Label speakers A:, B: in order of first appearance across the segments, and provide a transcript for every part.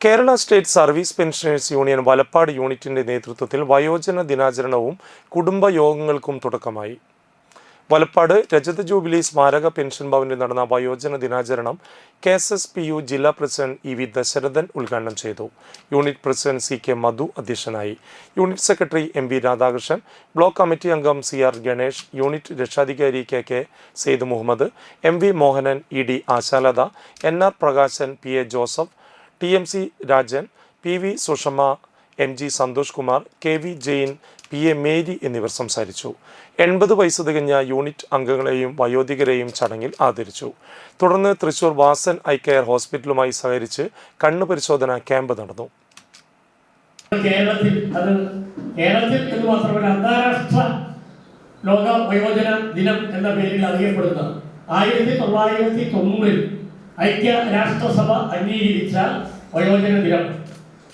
A: Kerala state service pensioners union Valappad യൂണിറ്റിന്റെ നേതൃത്വത്തിൽ വയോജന ദിനാചരണവും കുടുംബയോഗങ്ങൾക്കും തുടക്കമായി. വലപ്പാട് രജത ജൂബിലി സ്മാരക പെൻഷൻ ഭവനിൽ നടന്ന വയോജന ദിനാചരണം K S S P U ജില്ലാ പ്രസിഡന്റ് ഇ വി ദശരഥൻ ഉദ്ഘാടനം ചെയ്തു. Unit president C K Madhu അധ്യക്ഷനായി. Unit secretary M V Radhakrishnan block committee അംഗം സി ആർ ഗണേഷ് യൂണിറ്റ് രക്ഷാധികാരി K K Syed Muhammad M V Mohanan E D Ashalatha N R Prakashan P A Joseph T M C Rajan P V Sushama M G Santhosh Kumar K V Jain P A Mary എന്നിവർ സംസാരിച്ചു. എൺപത് വയസ്സ് തികഞ്ഞ unit അംഗങ്ങളെയും വയോധികരെയും ചടങ്ങിൽ ആദരിച്ചു. തുടർന്ന് Thrissur Vasan eye care ഹോസ്പിറ്റലുമായി സഹകരിച്ച് കണ്ണു പരിശോധന ക്യാമ്പ് നടന്നു.
B: കേരളത്തിൽ അത് കേരളത്തിൽ എന്ന് മാത്രമല്ല അന്താരാഷ്ട്ര ലോക വയോജന ദിനം എന്ന പേരിൽ അറിയപ്പെടുന്ന ആയിരത്തി തൊള്ളായിരത്തി തൊണ്ണൂറിൽ ഐക്യ രാഷ്ട്രസഭ അംഗീകരിച്ച വയോജന ദിനം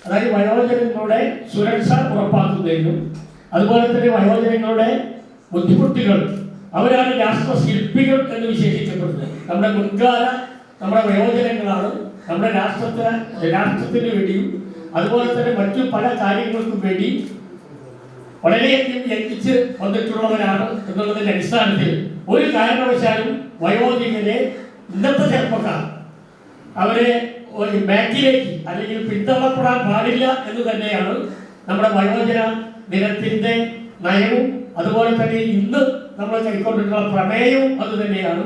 B: അതായത് വയോജനങ്ങളുടെ സുരക്ഷ ഉറപ്പാക്കുന്നതിനും അതുപോലെ തന്നെ വയോജനങ്ങളുടെ ബുദ്ധിമുട്ടുകൾ അവരാണ് രാഷ്ട്ര ശില്പികൾ എന്ന് വിശേഷിക്കപ്പെടുന്നത്. നമ്മുടെ മുൻകാല നമ്മുടെ വയോജനങ്ങളാണ് നമ്മുടെ രാഷ്ട്രത്തിന് രാഷ്ട്രത്തിന് വേണ്ടിയും അതുപോലെ തന്നെ മറ്റു പല കാര്യങ്ങൾക്കും വേണ്ടി വളരെയധികം യത്നിച്ച് വന്നിട്ടുള്ളവരാണ് എന്നുള്ളതിന്റെ അടിസ്ഥാനത്തിൽ ഒരു കാരണവശാലും വയോധികരെ ഇന്നത്തെ ചെറുപ്പക്കാർ അവരെ ബാക്കിലേക്ക് അല്ലെങ്കിൽ പിന്തള്ളപ്പെടാൻ പാടില്ല എന്ന് തന്നെയാണ് നമ്മുടെ വയോജന ദിനത്തിന്റെ നയവും. അതുപോലെ തന്നെ ഇന്ന് നമ്മൾ കൈക്കൊണ്ടിട്ടുള്ള പ്രമേയവും അത് തന്നെയാണ്.